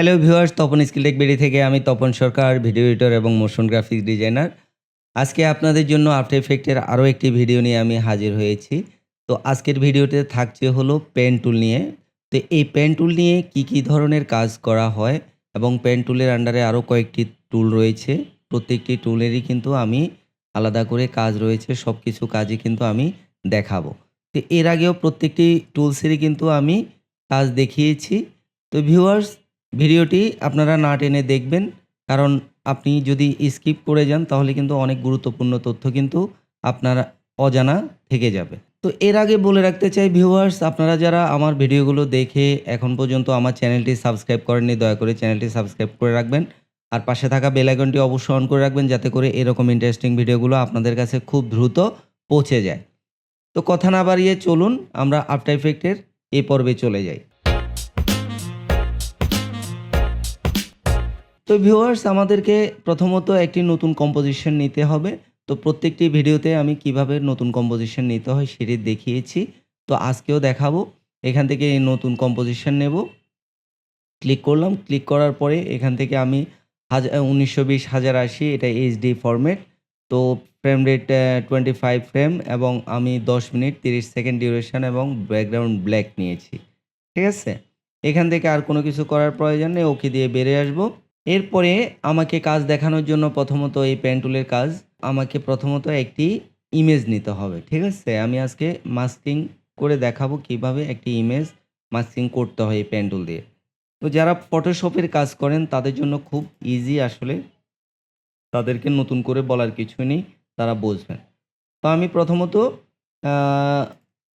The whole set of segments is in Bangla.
Hello viewers Tapan skill tech berry থেকে আমি তপন সরকার ভিডিও এডিটর এবং মোশন গ্রাফিক্স ডিজাইনার আজকে আপনাদের জন্য আফটার এফেক্টের আরও একটি ভিডিও নিয়ে আমি হাজির হয়েছি। তো আজকের ভিডিওতে থাকছে হলো পেন টুল নিয়ে। তো এই পেন টুল নিয়ে কি কি ধরনের কাজ করা হয় এবং পেন টুলের আন্ডারে আরও কয়েকটি টুল রয়েছে। প্রত্যেকটি টুলেরই কিন্তু আমি আলাদা করে কাজ রয়েছে সব কিছু কাজই কিন্তু আমি দেখাবো। তো এর আগেও প্রত্যেকটি টুলসেরই কিন্তু আমি কাজ দেখিয়েছি। তো ভিউয়ার্স ভিডিওটি আপনারা না টেনে দেখবেন, কারণ আপনি যদি স্কিপ করে যান, তাহলে কিন্তু অনেক গুরুত্বপূর্ণ তথ্য কিন্তু আপনার অজানা থেকে যাবে। তো এর আগে বলে রাখতে চাই ভিউয়ার্স আপনারা যারা আমার ভিডিওগুলো দেখে এখন পর্যন্ত আমার চ্যানেলটি সাবস্ক্রাইব করেননি, দয়া করে চ্যানেলটি সাবস্ক্রাইব করে রাখবেন। আর পাশে থাকা বেল আইকনটি অবশ্যই অন করে রাখবেন, যাতে করে এরকম ইন্টারেস্টিং ভিডিওগুলো আপনাদের কাছে খুব দ্রুত পৌঁছে যায়। তো কথা না বাড়িয়ে চলুন, আমরা আফটার ইফেক্টের এ পর্বে চলে যাই। তো ভিউয়ার্স আমাদেরকে প্রথমত একটি নতুন কম্পোজিশন নিতে হবে। তো প্রত্যেকটি ভিডিওতে আমি কীভাবে নতুন কম্পোজিশন নিতে হয় সেটি দেখিয়েছি। তো আজকেও দেখাবো। এখান থেকে নতুন কম্পোজিশন নেব। ক্লিক করলাম। ক্লিক করার পরে এখান থেকে আমি হাজার উনিশশো বিশ, হাজার আশি, এটা এইচডি ফরম্যাট তো frame rate twenty five frame এবং আমি দশ মিনিট তিরিশ সেকেন্ড ডিউরেশন এবং ব্যাকগ্রাউন্ড ব্ল্যাক নিয়েছি। ঠিক আছে? এখান থেকে আর কোনো কিছু করার প্রয়োজন নেই। ওকে দিয়ে বেরিয়ে আসব। এরপরে আমাকে কাজ দেখানোর জন্য প্রথমত এই পেন টুলের কাজ, আমাকে প্রথমত একটি ইমেজ নিতে হবে, ঠিক আছে? আমি আজকে মাস্কিং করে দেখাবো কীভাবে একটি ইমেজ মাস্কিং করতে হয় এই পেন টুল দিয়ে। তো যারা ফটোশপের কাজ করেন, তাদের জন্য খুব ইজি আসলে তাদেরকে নতুন করে বলার কিছু নেই, তারা বুঝবেন। তো আমি প্রথমত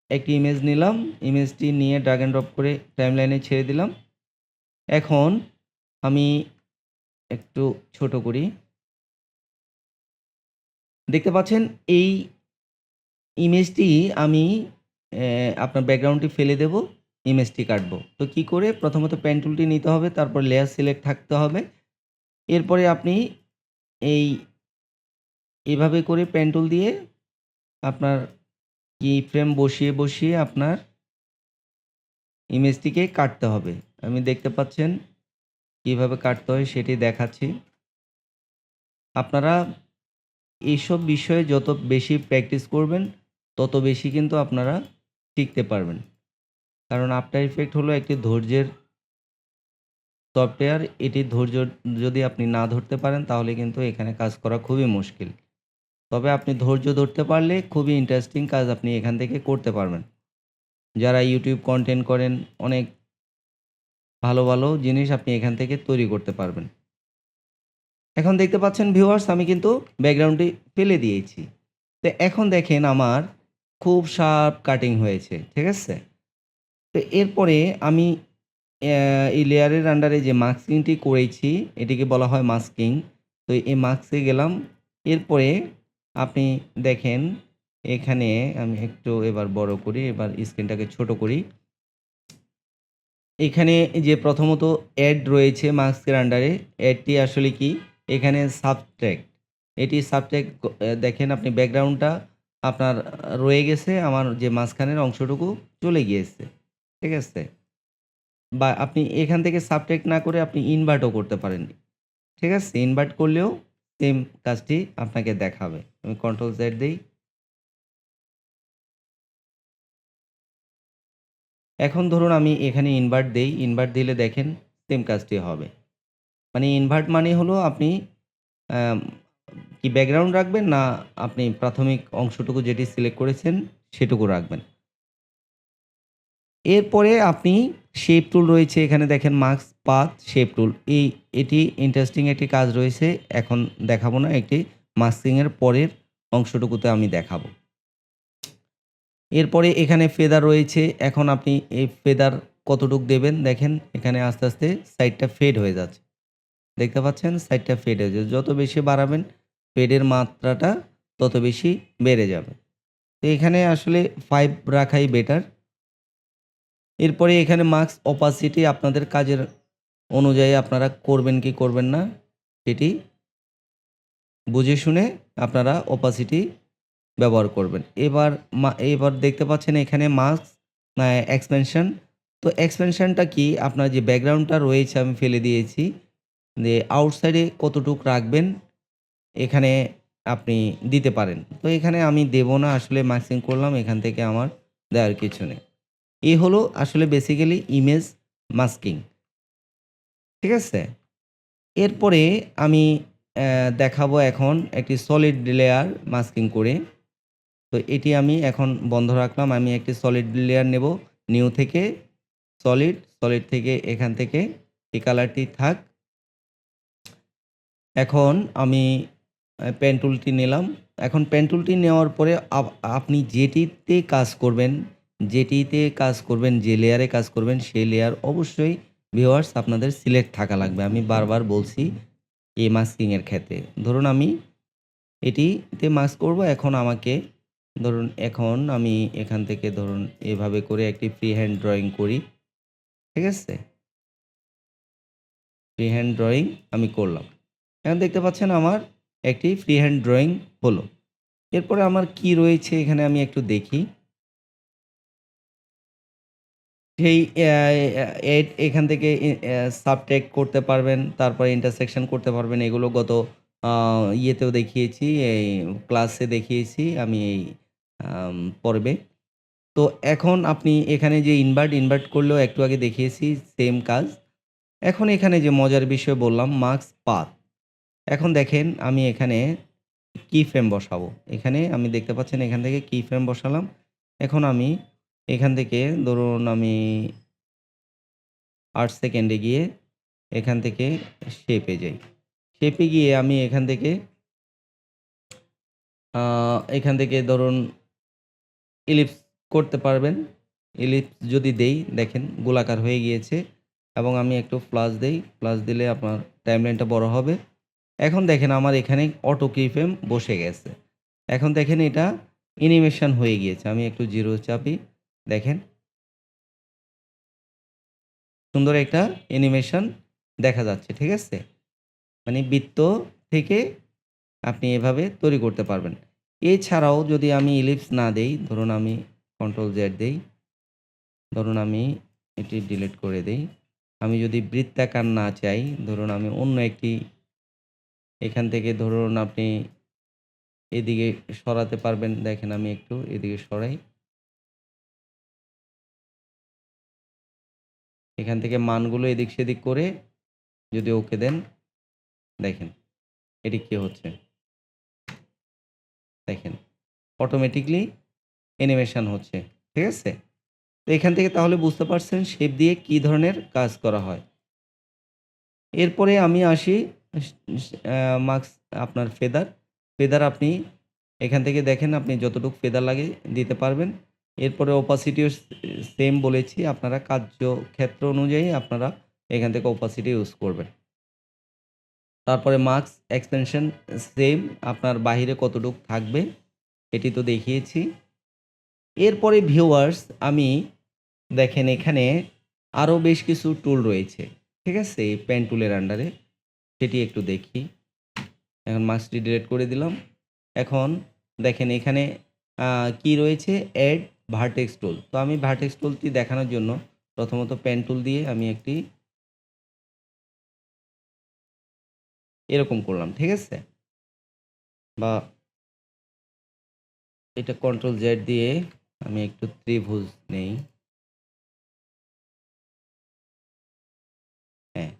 একটি ইমেজ নিলাম ইমেজটি নিয়ে ড্রাগ অ্যান্ড ড্রপ করে টাইমলাইনে ছেড়ে দিলাম। এখন আমি একটু ছোট করি। দেখতে পাচ্ছেন, এই ইমেজটি আমি আপনার ব্যাকগ্রাউন্ডটি ফেলে দেব ইমেজটি কাটবো। তো কি করে? প্রথমত পেন টুলটি নিতে হবে, তারপর লেয়ার সিলেক্ট থাকতে হবে। এরপরে আপনি এই, এভাবে করে পেন টুল দিয়ে আপনার কি ফ্রেম বসিয়ে বসিয়ে আপনার ইমেজটিকে কাটতে হবে। আমি দেখতে পাচ্ছেন কীভাবে কাটতে হয় সেটি দেখাচ্ছি। আপনারা এইসব বিষয়ে যত বেশি প্র্যাকটিস করবেন, তত বেশি কিন্তু আপনারা শিখতে পারবেন। কারণ আফটার ইফেক্ট হলো একটি ধৈর্যের সফটওয়্যার এটি ধৈর্য যদি আপনি না ধরতে পারেন, তাহলে কিন্তু এখানে কাজ করা খুবই মুশকিল। তবে আপনি ধৈর্য ধরতে পারলে খুবই ইন্টারেস্টিং কাজ আপনি এখান থেকে করতে পারবেন। যারা ইউটিউব কন্টেন্ট করেন, অনেক ভালো ভালো জিনিস আপনি এখান থেকে তৈরি করতে পারবেন। এখন দেখতে পাচ্ছেন ভিউয়ার্স আমি কিন্তু ব্যাকগ্রাউন্ডটি ফেলে দিয়েছি। তো এখন দেখেন আমার খুব শার্প কাটিং হয়েছে, ঠিক আছে? তো এরপরে আমি এই লেয়ারের আন্ডারে যে মাস্কিংটি করেছি, এটিকে বলা হয় মাস্কিং তো এই মাস্কে গেলাম। এরপরে আপনি দেখেন, এখানে আমি একটু এবার বড় করি, এবার স্ক্রিনটাকে ছোট করি। এখানে যে প্রথমত অ্যাড রয়েছে মাস্কের আন্ডারে অ্যাডটি আসলে কি? এখানে সাবট্র্যাক্ট এটি সাবট্র্যাক্ট দেখেন আপনি ব্যাকগ্রাউন্ডটা আপনার রয়ে গেছে, আমার যে মাঝখানের অংশটুকু চলে গিয়েছে। ঠিক আছে? বা আপনি এখান থেকে সাবট্র্যাক্ট না করে আপনি ইনভার্টও করতে পারেন। ঠিক আছে? ইনভার্ট করলেও সেম কাজটি আপনাকে দেখাবে। আমি কন্ট্রোল জেড দিই। এখন ধরুন আমি এখানে ইনভার্ট দেই ইনভার্ট দিলে দেখেন সেম কাজটি হবে। মানে ইনভার্ট মানে হলো আপনি কি ব্যাকগ্রাউন্ড রাখবেন না আপনি প্রাথমিক অংশটুকু যেটি সিলেক্ট করেছেন সেটুকু রাখবেন। এরপরে আপনি শেপ টুল রয়েছে, এখানে দেখেন মার্কস পাথ শেপ টুল এই, এটি ইন্টারেস্টিং একটি কাজ রয়েছে, এখন দেখাবো না, একটি মাস্কিংয়ের পরের অংশটুকুতে আমি দেখাবো। এরপরে এখানে ফেদার রয়েছে। এখন আপনি এই ফেদার কতটুক দেবেন? দেখেন, এখানে আস্তে আস্তে সাইডটা ফেড হয়ে যাচ্ছে। দেখতে পাচ্ছেন? সাইডটা ফেড হয়ে যাচ্ছে। যত বেশি বাড়াবেন, ফেডের মাত্রাটা তত বেশি বেড়ে যাবে। তো এখানে আসলে ফাইভ রাখাই বেটার এরপরে এখানে মার্কস অপাসিটি আপনাদের কাজের অনুযায়ী আপনারা করবেন কি করবেন না, সেটি বুঝে শুনে আপনারা অপাসিটি ব্যবহার করবেন। এবার এবার দেখতে পাচ্ছেন এখানে মাস্ক এক্সপেনশন তো এক্সপেনশনটা কি? আপনার যে ব্যাকগ্রাউন্ডটা রয়েছে আমি ফেলে দিয়েছি। যে আউটসাইডে কতটুক রাখবেন, এখানে আপনি দিতে পারেন। তো এখানে আমি দেব না, আসলে মার্কিং করলাম, এখান থেকে আমার দেওয়ার কিছু নেই। এই হলো আসলে বেসিক্যালি ইমেজ মাস্কিং ঠিক আছে? এরপরে আমি দেখাবো এখন একটি সলিড লেয়ার মাস্কিং করে। তো এটি আমি এখন বন্ধ রাখলাম। আমি একটি সলিড লেয়ার নেব নিউ থেকে সলিড সলিড থেকে এখান থেকে এই কালারটি থাক। এখন আমি পেন টুলটি নিলাম। এখন পেন টুলটি নেওয়ার পরে আপ- আপনি যেটিতে কাজ করবেন, যেটিতে কাজ করবেন, যে লেয়ারে কাজ করবেন, সেই লেয়ার অবশ্যই ভিউয়ার্স আপনাদের সিলেক্ট থাকা লাগবে। আমি বারবার বলছি, এই মাস্কিংয়ের ক্ষেত্রে। ধরুন আমি এটিতে মাস্ক করব, এখন আমাকে ধরুন এখন আমি এখান থেকে ধরুন এভাবে করে একটি ফ্রি হ্যান্ড ড্রয়িং করি, ঠিক আছে? ফ্রি হ্যান্ড ড্রয়িং আমি করলাম। এখন দেখতে পাচ্ছেন আমার একটি ফ্রি হ্যান্ড ড্রয়িং হলো। এরপরে আমার কি রয়েছে এখানে আমি একটু দেখি। সেই এখান থেকে সাবটেক করতে পারবেন, তারপরে ইন্টারসেকশন করতে পারবেন। এগুলো গত ইয়েতেও দেখিয়েছি, এই ক্লাসে দেখিয়েছি। আমি এই পর্বে তো এখন আপনি এখানে যে ইনভার্ট ইনভার্ট করলেও একটু আগে দেখিয়েছি সেম কাজ। এখন এখানে যে মজার বিষয় বললাম মার্কস পাথ এখন দেখেন আমি এখানে কি ফ্রেম বসাবো। এখানে আমি দেখতে পাচ্ছেন এখান থেকে কি ফ্রেম বসালাম। এখন আমি এখান থেকে ধরুন আমি আট সেকেন্ডে গিয়ে এখান থেকে শেপে যাই। শেপে গিয়ে আমি এখান থেকে এখান থেকে ধরুন ইলিপস করতে পারবেন। ইলিপস যদি দেই, দেখেন গোলাকার হয়ে গিয়েছে এবং আমি একটু ফ্লাশ দেই। ফ্লাশ দিলে আপনার টাইমলাইনটা বড় হবে। এখন দেখেন আমার এখানে অটো ফ্রেম বসে গেছে। এখন দেখেন এটা অ্যানিমেশন হয়ে গিয়েছে। আমি একটু জিরো চাপি, দেখেন। সুন্দর একটা অ্যানিমেশন দেখা যাচ্ছে, ঠিক আছে? মানে বৃত্ত থেকে আপনি এভাবে তৈরি করতে পারবেন। এছাড়াও যদি আমি ইলিপস না দেই, ধরুন আমি কন্ট্রোল জেড দেই, ধরুন আমি এটি ডিলিট করে দেই, আমি যদি বৃত্তাকার না চাই, ধরুন আমি অন্য একটি, এখান থেকে ধরুন আপনি এদিকে সরাতে পারবেন, দেখেন আমি একটু এদিকে সরাই। এখান থেকে মানগুলো এদিক সেদিক করে যদি ওকে দেন, দেখেন এটি কি হচ্ছে। দেখেন অটোমেটিকলি অ্যানিমেশন হচ্ছে, ঠিক আছে? তো এখান থেকে তাহলে বুঝতে পারছেন শেপ দিয়ে কি ধরনের কাজ করা হয়। এরপরে আমি আসি মার্কস আপনার ফেদার ফেদার আপনি এখান থেকে দেখেন আপনি যতটুকু ফেদার লাগে দিতে পারবেন। এরপরে ওপাসিটিও সেম বলেছি, আপনারা কার্যক্ষেত্র অনুযায়ী আপনারা এখান থেকে ওপাসিটি ইউজ করবেন। তারপরে মার্কস এক্সটেনশন সেম আপনার বাহিরে কতটুকু থাকবে, এটি তো দেখিয়েছি। এরপরে ভিউয়ার্স আমি দেখেন এখানে আরও বেশ কিছু টুল রয়েছে, ঠিক আছে? পেন টুলের আন্ডারে সেটি একটু দেখি। এখন মার্কসটি ডিলিট করে দিলাম। এখন দেখেন এখানে কি রয়েছে? অ্যাড ভার্টেক্স টুল তো আমি ভার্টেক্স টুলটি দেখানোর জন্য প্রথমত পেন টুল দিয়ে আমি একটি এরকম করলাম, ঠিক আছে? বা এটা কন্ট্রোল জেড দিয়ে আমি একটু ত্রিভুজ নেই। হ্যাঁ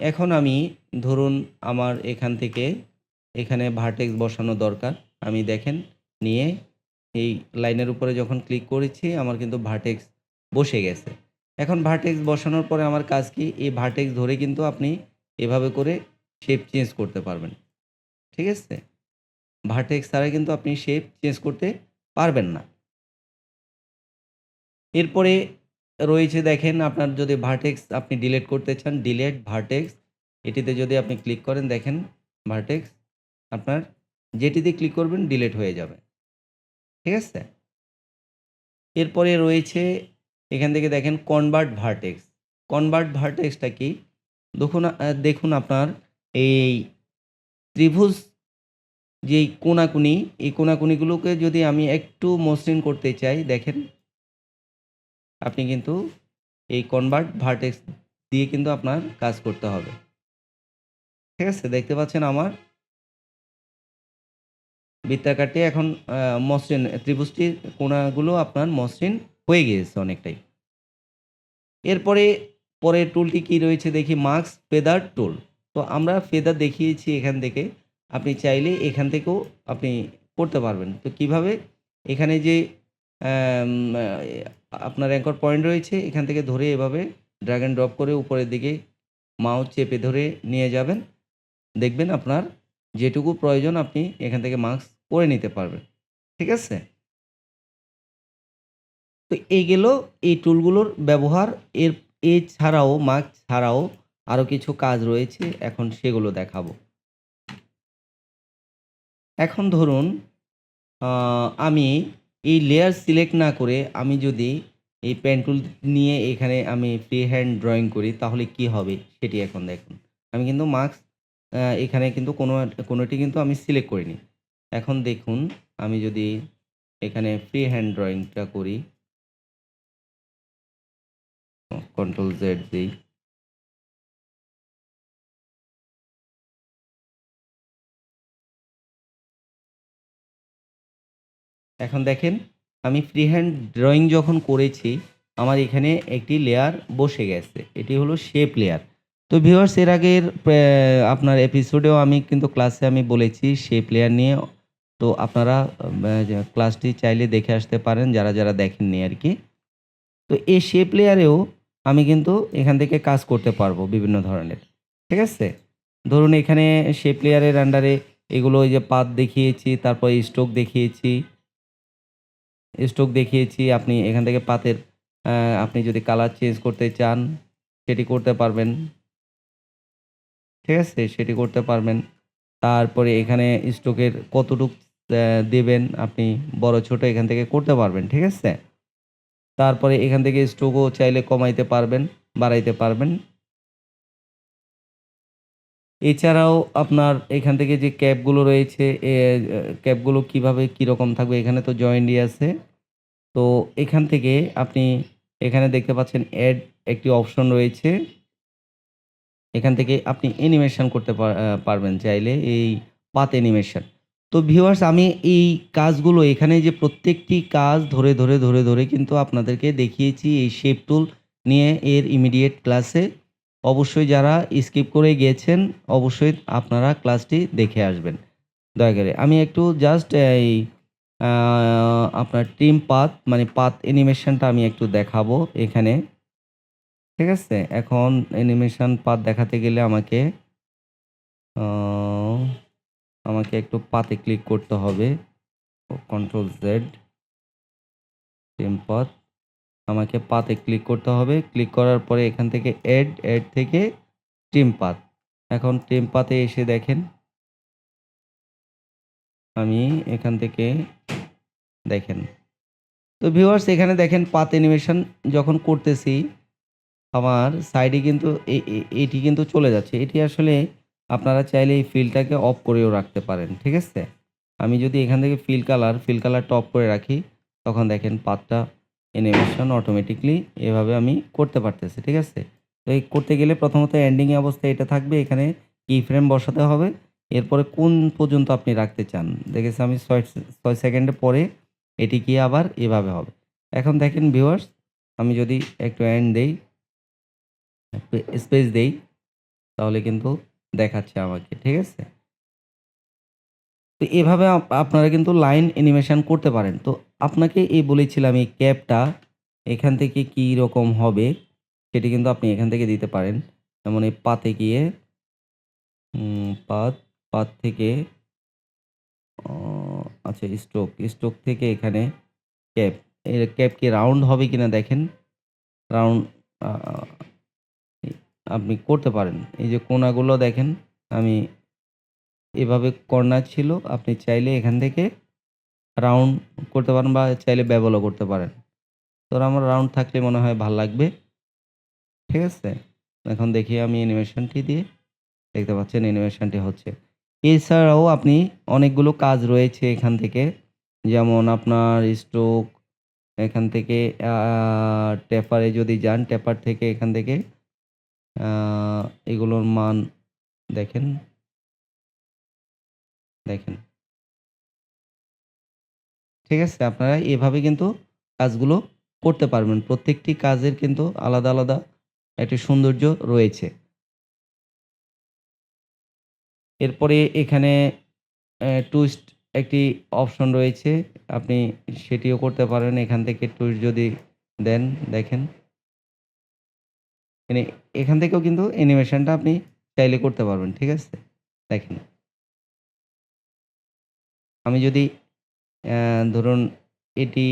এখন আমি ধরুন আমার এখান থেকে এখানে ভার্টেক্স বসানো দরকার। আমি দেখেন, নিয়ে এই লাইনের উপরে যখন ক্লিক করেছি, আমার কিন্তু ভার্টেক্স বসে গেছে। এখন ভার্টেক্স বসানোর পরে আমার কাজ কি? এই ভার্টেক্স ধরে কিন্তু আপনি এভাবে করে শেপ চেঞ্জ করতে পারবেন। ঠিক আছে? ভার্টেক্স ছাড়া কিন্তু আপনি শেপ চেঞ্জ করতে পারবেন না। এরপরে রয়েছে দেখেন আপনার যদি ভার্টেক্স আপনি ডিলেট করতে চান ডিলেট ভার্টেক্স এটিতে যদি আপনি ক্লিক করেন, দেখেন ভার্টেক্স আপনার যেটিতে ক্লিক করবেন ডিলেট হয়ে যাবে। ঠিক আছে? এরপরে রয়েছে এখান থেকে দেখেন কনভার্ট ভার্টেক্স কনভার্ট ভার্টেক্সটা কি? দেখুন দেখুন আপনার এই ত্রিভুজ যেই কোনাকুনি, এই কোনাকুনিগুলোকে যদি আমি একটু মসৃণ করতে চাই, দেখেন। আপনি কিন্তু এই কনভার্ট ভার্টেক্স দিয়ে কিন্তু আপনার কাজ করতে হবে। ঠিক আছে? দেখতে পাচ্ছেন আমার বৃত্তাকারটি এখন মসৃণ। ত্রিভুজটির কোনাগুলো আপনার মসৃণ হয়ে গিয়েছে অনেকটাই। এরপরে পরের টুলটি কি রয়েছে দেখি? মার্কস পেদার টুল তো আমরা ফেদার দেখিয়েছি এখান থেকে। আপনি চাইলে এখান থেকেও আপনি করতে পারবেন। তো কীভাবে? এখানে যে আপনার অ্যাঙ্কর পয়েন্ট রয়েছে, এখান থেকে ধরে এভাবে ড্র্যাগ অ্যান্ড ড্রপ করে উপরের দিকে মাউস চেপে ধরে নিয়ে যাবেন। দেখবেন আপনার যেটুকু প্রয়োজন আপনি এখান থেকে মাস্ক করে নিতে পারবেন। ঠিক আছে? তো এই গেল এই টুলগুলোর ব্যবহার। এর, এছাড়াও মাস্ক ছাড়াও আরও কিছু কাজ রয়েছে, এখন সেগুলো দেখাবো। এখন ধরুন আমি এই লেয়ার সিলেক্ট না করে আমি যদি এই পেন টুল নিয়ে এখানে আমি ফ্রি হ্যান্ড ড্রয়িং করি, তাহলে কি হবে সেটি এখন দেখুন। আমি কিন্তু মার্কস এখানে কিন্তু কোনো কোনোটি কিন্তু আমি সিলেক্ট করিনি। এখন দেখুন, আমি যদি এখানে ফ্রি হ্যান্ড ড্রয়িংটা করি কন্ট্রোল জেড দিই। এখন দেখেন, আমি ফ্রি হ্যান্ড ড্রয়িং যখন করেছি, আমার এখানে একটি লেয়ার বসে গেছে। এটি হলো শেপ লেয়ার তো ভিউয়ার্স এর আগের আপনার এপিসোডেও আমি কিন্তু ক্লাসে আমি বলেছি শেপ লেয়ার নিয়ে। তো আপনারা ক্লাসটি চাইলে দেখে আসতে পারেন, যারা যারা দেখেননি আর কি। তো এই শেপ লেয়ারেও আমি কিন্তু এখান থেকে কাজ করতে পারব বিভিন্ন ধরনের। ঠিক আছে? ধরুন এখানে শেপ লেয়ারের আন্ডারে এগুলো ওই যে পাত দেখিয়েছি, তারপর স্ট্রোক দেখিয়েছি। স্ট্রোক দেখিয়েছি, আপনি এখান থেকে পাতের আপনি যদি কালার চেঞ্জ করতে চান, সেটি করতে পারবেন। ঠিক আছে? সেটি করতে পারবেন। তারপরে এখানে স্ট্রোকের কতটুক দেবেন আপনি বড় ছোট এখান থেকে করতে পারবেন, ঠিক আছে? তারপরে এখান থেকে স্ট্রোকও চাইলে কমাইতে পারবেন, বাড়াইতে পারবেন। এছাড়াও আপনার এখান থেকে যে ক্যাপগুলো রয়েছে, এ ক্যাপগুলো কীভাবে কীরকম থাকবে? এখানে তো জয়েন্টই আছে। তো এখান থেকে আপনি এখানে দেখতে পাচ্ছেন অ্যাড একটি অপশন রয়েছে। এখান থেকে আপনি অ্যানিমেশন করতে পার- পারবেন চাইলে এই পাত অ্যানিমেশন তো ভিউয়ার্স আমি এই কাজগুলো, এখানে যে প্রত্যেকটি কাজ ধরে ধরে ধরে ধরে কিন্তু আপনাদেরকে দেখিয়েছি এই শেপ টুল নিয়ে এর ইমিডিয়েট ক্লাসে অবশ্যই যারা স্কিপ করে গিয়েছেন, অবশ্যই আপনারা ক্লাসটি দেখে আসবেন। দয়া করে, আমি একটু জাস্ট এই আপনার টিম পাত মানে পাত অ্যানিমেশনটা আমি একটু দেখাবো এখানে। ঠিক আছে? এখন অ্যানিমেশন পাত দেখাতে গেলে আমাকে আমাকে একটু পাতে ক্লিক করতে হবে। কন্ট্রোল জেড টিম পাত আমাকে পাতে ক্লিক করতে হবে। ক্লিক করার পরে এখান থেকে এড এড থেকে টিম পাত এখন টিম পাতে এসে দেখেন। আমি এখান থেকে দেখেন। তো ভিউয়ার্স এখানে দেখেন পাত অ্যানিমেশন যখন করতেছি, আমার সাইডে কিন্তু এটি কিন্তু চলে যাচ্ছে। এটি আসলে আপনারা চাইলে এই ফিলটাকে অফ করেও রাখতে পারেন, ঠিক আছে? আমি যদি এখান থেকে fill colour fill colour top করে রাখি, তখন দেখেন পাতটা অ্যানিমেশন অটোমেটিকলি এভাবে আমি করতে পারতেছি, ঠিক আছে? তো এই করতে গেলে প্রথমত এন্ডিং অবস্থায় এটা থাকবে, এখানে কি ফ্রেম বসাতে হবে। এরপরে কোন পর্যন্ত আপনি রাখতে চান? দেখেছি আমি ছয় ছয় সেকেন্ডের পরে এটি কি আবার এভাবে হবে। এখন দেখেন ভিউয়ার্স আমি যদি একটু এন্ড দেই স্পেস দেই, তাহলে কিন্তু দেখাচ্ছে আমাকে, ঠিক আছে? তো এভাবে আপ- আপনারা কিন্তু লাইন অ্যানিমেশন করতে পারেন। তো আপনাকে এই বলেছিলাম এই ক্যাপটা এখান থেকে কি রকম হবে সেটি কিন্তু আপনি এখান থেকে দিতে পারেন। যেমন এই পাতে গিয়ে পাত পাত থেকে আচ্ছা স্ট্রোক স্ট্রোক থেকে এখানে ক্যাপ এই ক্যাপ কি রাউন্ড হবে কিনা দেখেন। রাউন্ড আপনি করতে পারেন। এই যে কোনাগুলো দেখেন, আমি এভাবে কর্নার ছিল, আপনি চাইলে এখান থেকে রাউন্ড করতে পারেন বা চাইলে ব্যবলও করতে পারেন। তো আমার রাউন্ড থাকলে মনে হয় ভালো লাগবে। ঠিক আছে? এখন দেখি আমি অ্যানিমেশনটি দিয়ে দেখতে পাচ্ছেন অ্যানিমেশনটি হচ্ছে। এছাড়াও আপনি অনেকগুলো কাজ রয়েছে এখান থেকে। যেমন আপনার স্ট্রোক এখান থেকে টেপারে যদি যান টেপার থেকে এখান থেকে এগুলোর মান দেখেন। দেখেন। ঠিক আছে? আপনারা এভাবে কিন্তু কাজগুলো করতে পারবেন। প্রত্যেকটি কাজের কিন্তু আলাদা আলাদা একটি সৌন্দর্য রয়েছে। এরপরে এখানে টুইস্ট একটি অপশন রয়েছে। আপনি সেটিও করতে পারেন। এখান থেকে টুইস্ট যদি দেন, দেখেন। মানে এখান থেকেও কিন্তু অ্যানিমেশনটা আপনি চাইলে করতে পারবেন। ঠিক আছে? দেখেন। আমি যদি ধরুন এটি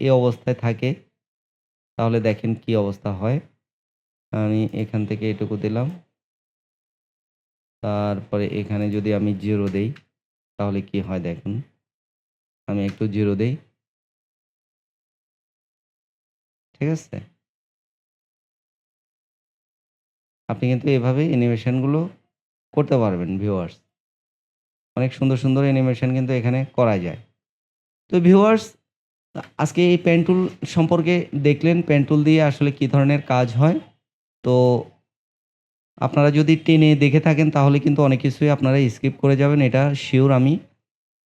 এই অবস্থায় থাকে, তাহলে দেখেন কি অবস্থা হয়। আমি এখান থেকে এটুকু দিলাম। তারপরে এখানে যদি আমি জিরো দেই, তাহলে কি হয় দেখুন। আমি একটু জিরো দেই। ঠিক আছে? আপনি কিন্তু এভাবে অ্যানিমেশনগুলো করতে পারবেন ভিউয়ার্স অনেক সুন্দর সুন্দর অ্যানিমেশন কিন্তু এখানে করা যায়। তো ভিউয়ার্স আজকে এই পেন্টুল সম্পর্কে দেখলেন পেন্টুল দিয়ে আসলে কি ধরনের কাজ হয়। তো আপনারা যদি টেনে দেখে থাকেন, তাহলে কিন্তু অনেক কিছুই আপনারা স্কিপ করে যাবেন, এটা শিওর আমি।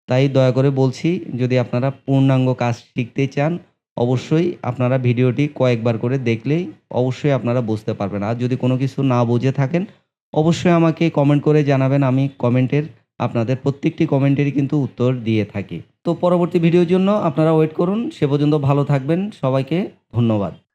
তাই দয়া করে বলছি, যদি আপনারা পূর্ণাঙ্গ কাজ শিখতে চান, অবশ্যই আপনারা ভিডিওটি কয়েকবার করে দেখলেই অবশ্যই আপনারা বুঝতে পারবেন। আর যদি কোনো কিছু না বুঝে থাকেন, অবশ্যই আমাকে কমেন্ট করে জানাবেন, আমি কমেন্টের আপনাদের প্রত্যেকটি কমেন্টেরই কিন্তু উত্তর দিয়ে থাকি। তো পরবর্তী ভিডিওর জন্য আপনারা ওয়েট করুন। সে পর্যন্ত ভালো থাকবেন। সবাইকে ধন্যবাদ।